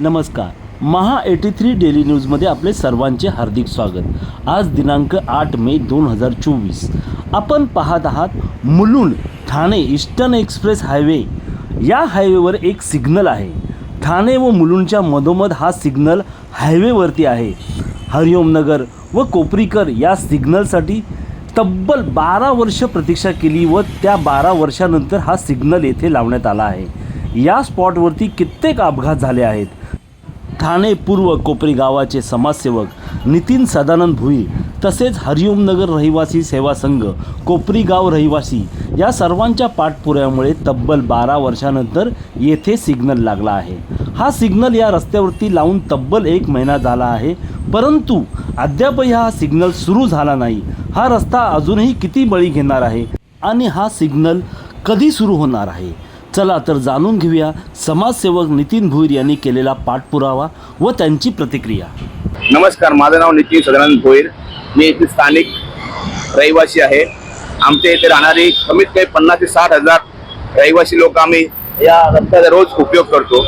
नमस्कार. महा eighty three daily न्यूजमध्ये आपले सर्वांचे हार्दिक स्वागत. आज दिनांक आठ मे दोन हजार चोवीस. आपण पाहत आहात Mulund Thane eastern express highway. या हायवेवर एक सिग्नल आहे. ठाणे व मुलुंडच्या मधोमध हा सिग्नल हायवेवरती आहे. हरिओमनगर व कोपरीकर या सिग्नलसाठी तब्बल बारा वर्ष प्रतीक्षा केली व त्या बारा वर्षानंतर हा सिग्नल येथे लावण्यात आला आहे. या स्पॉटवरती कित्येक अपघात झाले आहेत. ठाणे पूर्व कोपरी गावाचे समाजसेवक नितीन सदानंद भुई तसेच हरिओमनगर रहिवासी सेवा संघ कोपरी गाव रहिवासी या सर्वांच्या पाठपुऱ्यामुळे तब्बल बारा वर्षानंतर येथे सिग्नल लागला आहे. हा सिग्नल या रस्त्यावरती लावून तब्बल एक महिना झाला आहे परंतु अद्यापही हा सिग्नल सुरू झाला नाही. हा रस्ता अजूनही किती बळी घेणार आहे आणि हा सिग्नल कधी सुरू होणार आहे? चला तर जाणून घेऊया समाजसेवक नितीन भोईर यांनी केलेला पाठपुरावा व त्यांची प्रतिक्रिया. नमस्कार माझं नाव नितीन सदानंद भोईर. मी येथील स्थानिक रहिवासी आहे. आमच्या इथे राहणारी कमीत कमी पन्नास ते साठ हजार रहिवासी लोक आम्ही या रस्त्याचा रोज उपयोग करतो.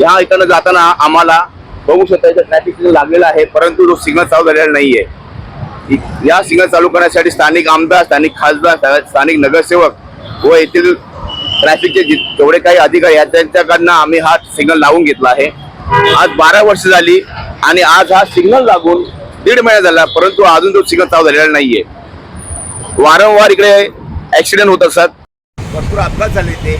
या इकडनं जाताना आम्हाला बघू शकता इथं ट्रॅफिक सिग्नल लागलेला आहे परंतु तो सिग्नल चालू झालेला नाही आहे या सिग्नल चालू करण्यासाठी स्थानिक आमदार स्थानिक खासदार स्थानिक नगरसेवक व येथील ट्रॅफिकचे जेवढे काही अधिकारी आहेत त्यांच्याकडनं आम्ही हा सिग्नल लावून घेतला आहे. आज बारा वर्ष झाली आणि आज हा सिग्नल लागून दीड महिना झाला परंतु अजून तो सिग्नल चालू झालेला नाहीये. वारंवार इकडे ऍक्सिडेंट होत असतात भरपूर अपघात झाले ते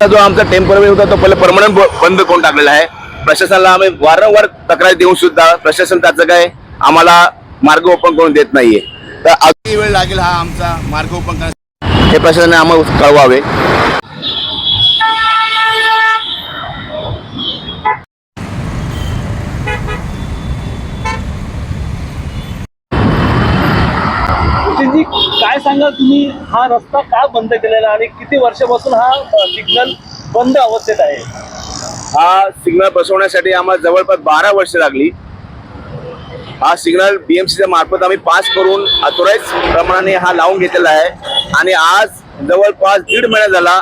जो आमचा टेंपररी होता तो पहिले परमनंट बंद करून टाकलेला आहे. प्रशासनाला आम्ही वारंवार तक्रार देऊन सुद्धा प्रशासन त्याचं काय आम्हाला मार्ग ओपन करून देत नाहीये. तर अगदी वेळ लागेल हा आमचा मार्ग ओपन करण्यासाठी हे प्रशासनाने आम्हाला कळवावे. काय सांगा तुम्ही हा रस्ता का बंद केलेला आणि किती वर्षापासून हा सिग्नल बंद अवस्थेत आहे? हा सिग्नल बसवण्यासाठी आम्हाला जवळपास बारा वर्ष लागली. हा सिग्नल बीएमसीच्या मार्फत आम्ही पास करून अथोराईज प्रमाणे हा लावून घेतलेला आहे. आणि आज जवळपास दीड महिना झाला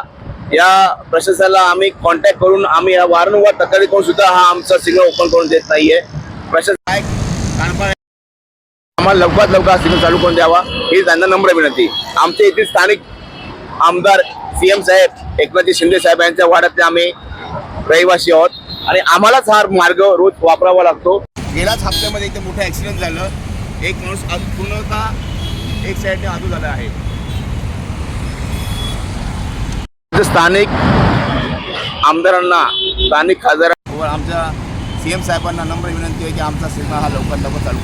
या प्रशासनाला आम्ही कॉन्टॅक्ट करून आम्ही या वारंवार तक्रारी करून सुद्धा हा आमचा सिग्नल ओपन करून देत नाहीये. प्रशासन काय लवकरात लवकर सिग्नल चालू करून द्यावा ही त्यांना नम्र विनंती. आमच्या येथील स्थानिक आमदार सीएम साहेब एकनाथजी शिंदे साहेब यांच्या वाड्यातले आम्ही रहिवासी आहोत. आणि आम्हालाच हा मार्ग रोज वापरावा लागतो. गेल्याच हप्त्यामध्ये इथे मोठं ऍक्सिडेंट झालं. एक माणूस पूर्णतः एक साईडने आजू झाला आहे. स्थानिक आमदारांना स्थानिक खासदार आमच्या सीएम साहेबांना नम्र विनंती आहे की आमचा सिग्नल हा लवकर लवकर चालू